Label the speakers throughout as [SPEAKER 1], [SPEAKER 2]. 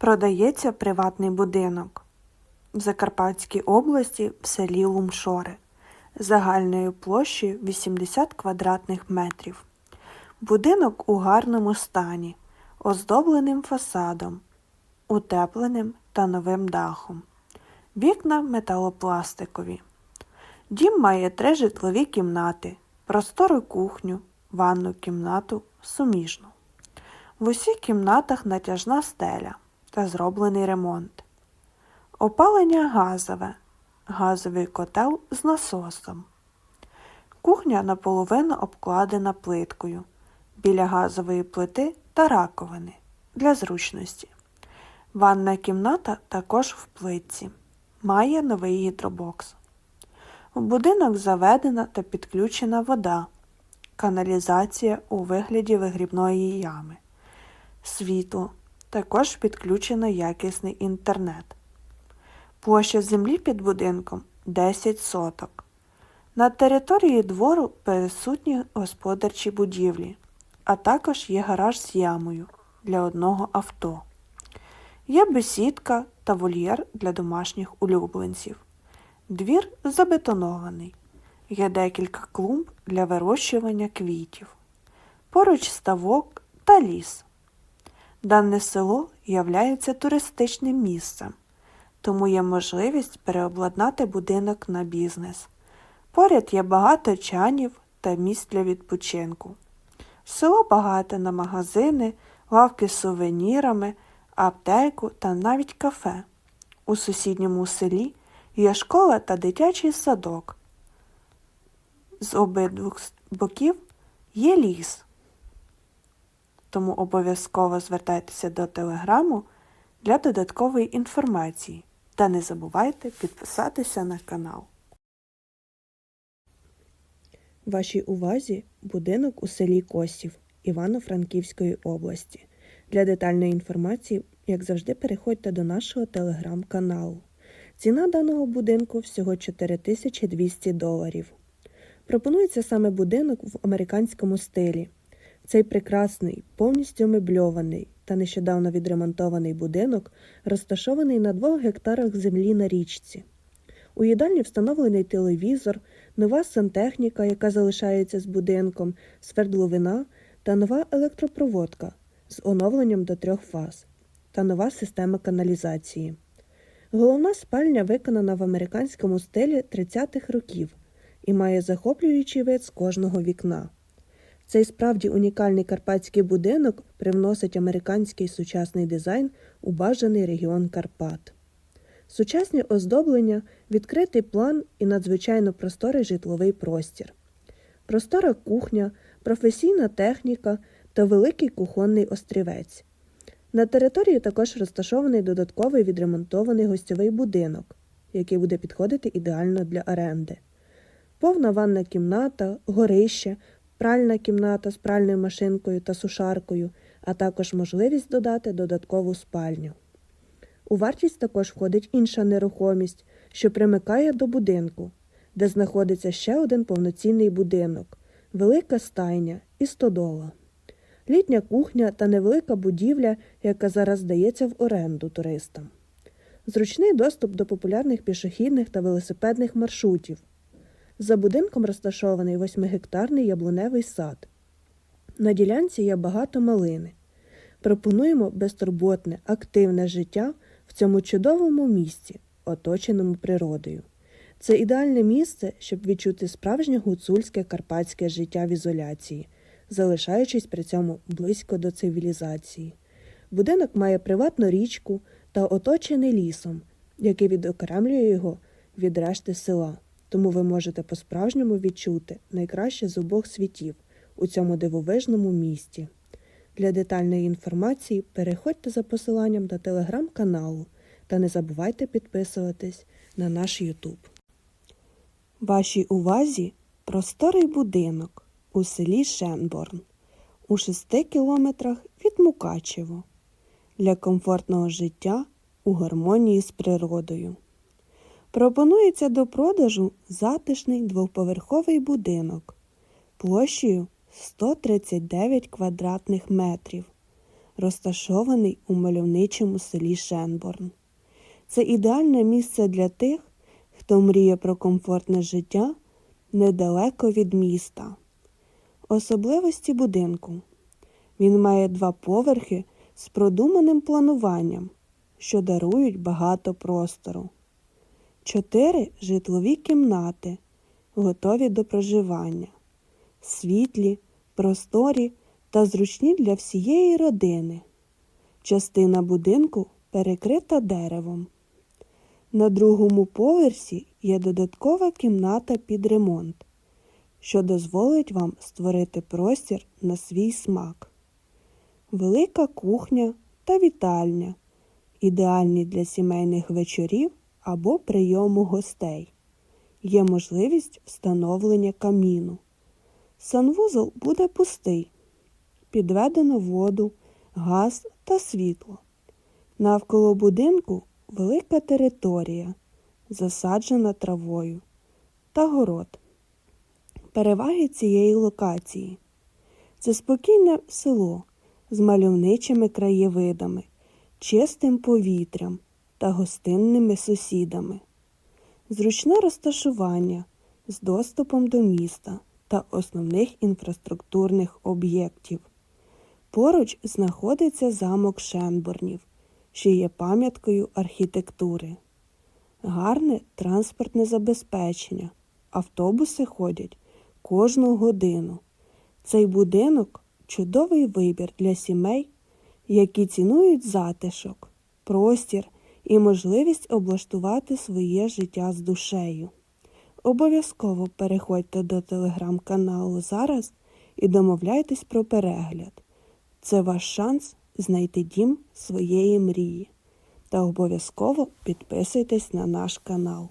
[SPEAKER 1] Продається приватний будинок в Закарпатській області в селі Лумшори загальною площею 80 квадратних метрів. Будинок у гарному стані, оздобленим фасадом, утепленим та новим дахом. Вікна металопластикові. Дім має три житлові кімнати, простору кухню, ванну кімнату, суміжну. В усіх кімнатах натяжна стеля та зроблений ремонт. Опалення газове, газовий котел з насосом. Кухня наполовину обкладена плиткою біля газової плити та раковини для зручності. Ванна кімната також в плитці. Має новий гідробокс. В будинок заведена та підключена вода, каналізація у вигляді вигрібної ями, світло, також підключено якісний інтернет. Площа землі під будинком 10 соток. На території двору присутні господарчі будівлі, а також є гараж з ямою для одного авто. Є бесідка та вольєр для домашніх улюбленців. Двір забетонований. Є декілька клумб для вирощування квітів. Поруч ставок та ліс. Дане село являється туристичним місцем, тому є можливість переобладнати будинок на бізнес. Поряд є багато чанів та місць для відпочинку. Село багате на магазини, лавки з сувенірами, аптеку та навіть кафе. У сусідньому селі є школа та дитячий садок. З обидвох боків є ліс. Тому обов'язково звертайтеся до телеграму для додаткової інформації та не забувайте підписатися на канал. Вашій увазі будинок у селі Косів Івано-Франківської області. Для детальної інформації, як завжди, переходьте до нашого телеграм-каналу. Ціна даного будинку всього 4200 доларів. Пропонується саме будинок в американському стилі. Цей прекрасний, повністю мебльований та нещодавно відремонтований будинок розташований на двох гектарах землі на річці. У їдальні встановлений телевізор, нова сантехніка, яка залишається з будинком, свердловина та нова електропроводка з оновленням до трьох фаз та нова система каналізації. Головна спальня виконана в американському стилі 30-х років і має захоплюючий вид з кожного вікна. Цей справді унікальний карпатський будинок привносить американський сучасний дизайн у бажаний регіон Карпат. Сучасні оздоблення, відкритий план і надзвичайно просторий житловий простір, простора кухня, професійна техніка та великий кухонний острівець. На території також розташований додатковий відремонтований гостьовий будинок, який буде підходити ідеально для оренди. Повна ванна кімната, горище, пральна кімната з пральною машинкою та сушаркою, а також можливість додати додаткову спальню. У вартість також входить інша нерухомість, що примикає до будинку, де знаходиться ще один повноцінний будинок, велика стайня і стодола, літня кухня та невелика будівля, яка зараз здається в оренду туристам, зручний доступ до популярних пішохідних та велосипедних маршрутів. За будинком розташований восьмигектарний яблуневий сад. На ділянці є багато малини. Пропонуємо безтурботне, активне життя в цьому чудовому місці, оточеному природою. Це ідеальне місце, щоб відчути справжнє гуцульське карпатське життя в ізоляції, залишаючись при цьому близько до цивілізації. Будинок має приватну річку та оточений лісом, який відокремлює його від решти села. Тому ви можете по-справжньому відчути найкраще з обох світів у цьому дивовижному місті. Для детальної інформації переходьте за посиланням до телеграм-каналу та не забувайте підписуватись на наш YouTube. Вашій увазі просторий будинок у селі Шенборн у 6 кілометрах від Мукачево для комфортного життя у гармонії з природою. Пропонується до продажу затишний двоповерховий будинок площею 139 квадратних метрів, розташований у мальовничому селі Шенборн. Це ідеальне місце для тих, хто мріє про комфортне життя недалеко від міста. Особливості будинку. Він має два поверхи з продуманим плануванням, що дарують багато простору. Чотири житлові кімнати, готові до проживання, світлі, просторі та зручні для всієї родини. Частина будинку перекрита деревом. На другому поверсі є додаткова кімната під ремонт, що дозволить вам створити простір на свій смак. Велика кухня та вітальня, ідеальні для сімейних вечорів або прийому гостей. Є можливість встановлення каміну. Санвузол буде пустий. Підведено воду, газ та світло. Навколо будинку велика територія, засаджена травою та город. Переваги цієї локації це спокійне село з мальовничими краєвидами, чистим повітрям та гостинними сусідами, зручне розташування з доступом до міста та основних інфраструктурних об'єктів. Поруч знаходиться замок Шенборнів, що є пам'яткою архітектури. Гарне транспортне забезпечення. Автобуси ходять кожну годину. Цей будинок чудовий вибір для сімей, які цінують затишок, простір і можливість облаштувати своє життя з душею. Обов'язково переходьте до телеграм-каналу зараз і домовляйтесь про перегляд. Це ваш шанс знайти дім своєї мрії. Та обов'язково підписуйтесь на наш канал.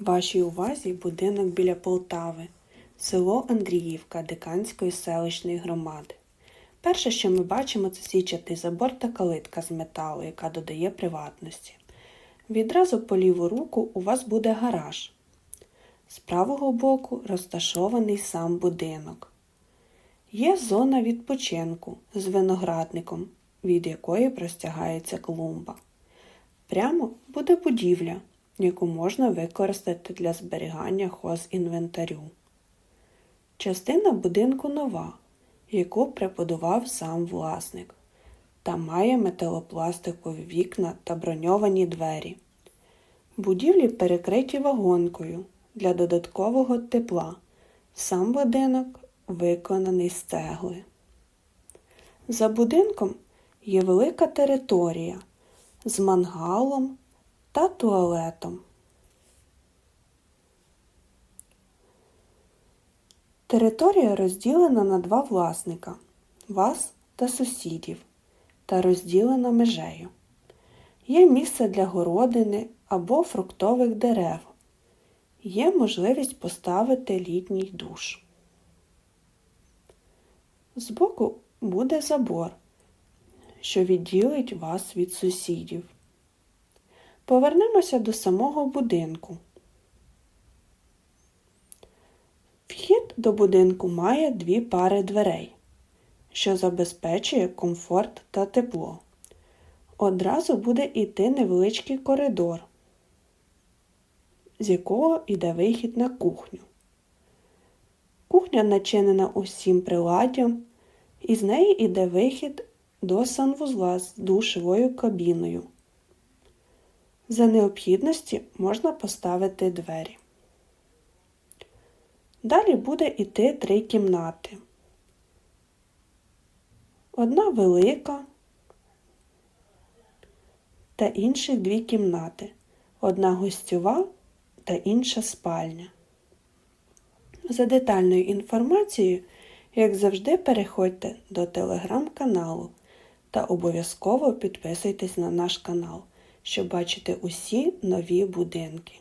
[SPEAKER 1] Вашій увазі будинок біля Полтави, село Андріївка Диканської селищної громади. Перше, що ми бачимо, це січатий забор та калитка з металу, яка додає приватності. Відразу по ліву руку у вас буде гараж. З правого боку розташований сам будинок. Є зона відпочинку з виноградником, від якої простягається клумба. Прямо буде будівля, яку можна використати для зберігання хозінвентарю. Частина будинку нова, яку прибудував сам власник, та має металопластикові вікна та броньовані двері. Будівлі перекриті вагонкою для додаткового тепла. Сам будинок виконаний з цегли. За будинком є велика територія з мангалом та туалетом. Територія розділена на два власника вас та сусідів та розділена межею. Є місце для городини або фруктових дерев. Є можливість поставити літній душ. Збоку буде забор, що відділить вас від сусідів. Повернемося до самого будинку. До будинку має дві пари дверей, що забезпечує комфорт та тепло. Одразу буде йти невеличкий коридор, з якого йде вихід на кухню. Кухня начинена усім приладдям, і з неї йде вихід до санвузла з душовою кабіною. За необхідності можна поставити двері. Далі буде йти три кімнати. Одна велика та інші дві кімнати. Одна гостьова та інша спальня. За детальною інформацією, як завжди, переходьте до телеграм-каналу та обов'язково підписуйтесь на наш канал, щоб бачити усі нові будинки.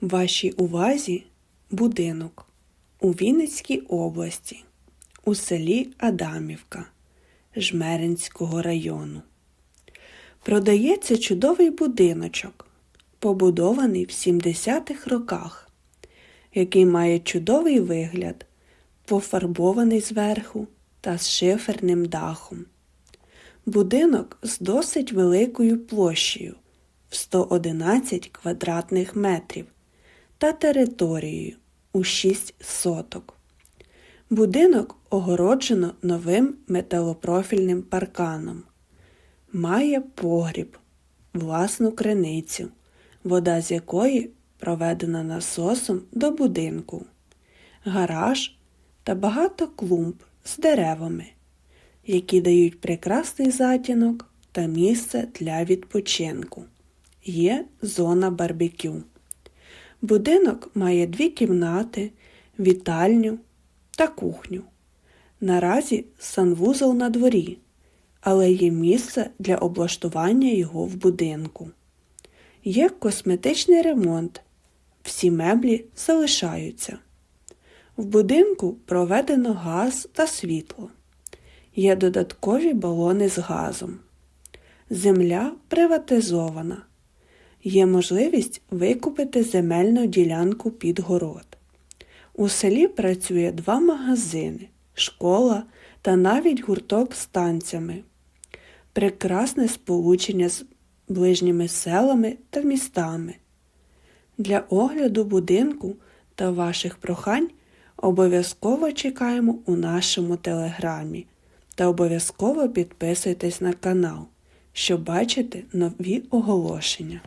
[SPEAKER 1] Вашій увазі будинок у Вінницькій області, у селі Адамівка Жмеринського району. Продається чудовий будиночок, побудований в 70-х роках, який має чудовий вигляд, пофарбований зверху та з шиферним дахом. Будинок з досить великою площею в 111 квадратних метрів та територією у 6 соток. Будинок огороджено новим металопрофільним парканом. Має погріб, власну криницю, вода з якої проведена насосом до будинку, гараж та багато клумб з деревами, які дають прекрасний затінок та місце для відпочинку. Є зона барбекю. Будинок має дві кімнати, вітальню та кухню. Наразі санвузол на дворі, але є місце для облаштування його в будинку. Є косметичний ремонт. Всі меблі залишаються. В будинку проведено газ та світло. Є додаткові балони з газом. Земля приватизована. Є можливість викупити земельну ділянку під город. У селі працює два магазини, школа та навіть гурток з танцями. Прекрасне сполучення з ближніми селами та містами. Для огляду будинку та ваших прохань обов'язково чекаємо у нашому телеграмі та обов'язково підписуйтесь на канал, щоб бачити нові оголошення.